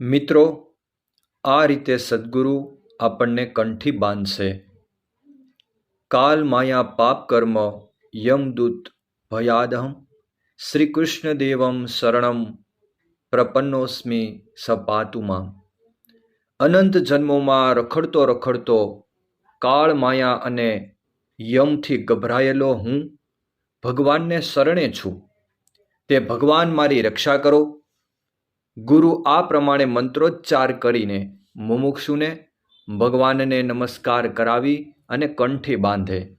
મિત્રો, આ રીતે સદ્ગુરુ આપણને કંઠી બાંધશે. કાલ માયા પાપ કર્મ યમદૂત ભયાદહમ શ્રી કૃષ્ણદેવમ શરણમ પ્રપન્નોસ્મી સપાતુમાં અનંત જન્મોમાં રખડતો રખડતો કાળ માયા અને યમથી ગભરાયેલો હું ભગવાનને શરણે છું. તે ભગવાન મારી રક્ષા કરો. ગુરુ આ પ્રમાણે મંત્રોચ્ચાર કરીને મુમુક્ષુને ભગવાનને નમસ્કાર કરાવી અને કંઠી બાંધે.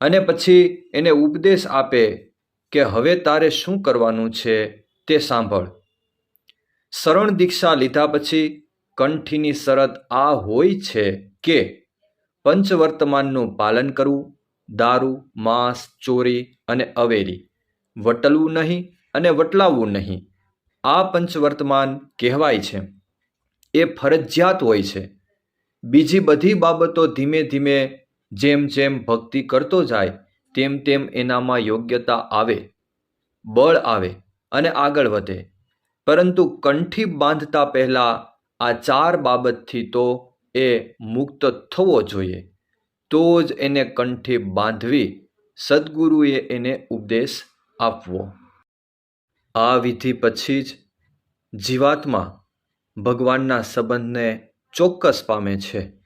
અને પછી એને ઉપદેશ આપે કે હવે તારે શું કરવાનું છે તે સાંભળ. શરણ દીક્ષા લીધા પછી કંઠીની શરત આ હોય છે કે પંચવર્તમાનનું પાલન કરવું, દારૂ, માંસ, ચોરી અને અવેરી વટલવું નહીં અને વટલાવવું નહીં. આ પંચવર્તમાન કહેવાય છે. એ ફરજિયાત હોય છે. બીજી બધી બાબતો ધીમે ધીમે જેમ જેમ ભક્તિ કરતો જાય, તેમ તેમ એનામાં યોગ્યતા આવે, બળ આવે અને આગળ વધે. પરંતુ કંઠી બાંધતા પહેલાં આ ચાર બાબતથી તો એ મુક્ત થવો જોઈએ. તો જ એને કંઠી બાંધવી સદગુરુએ એને ઉપદેશ આપવો. આ વિધિ પછી જ જીવાત્મા ભગવાનના સંબંધને ચોક્કસ પામે છે.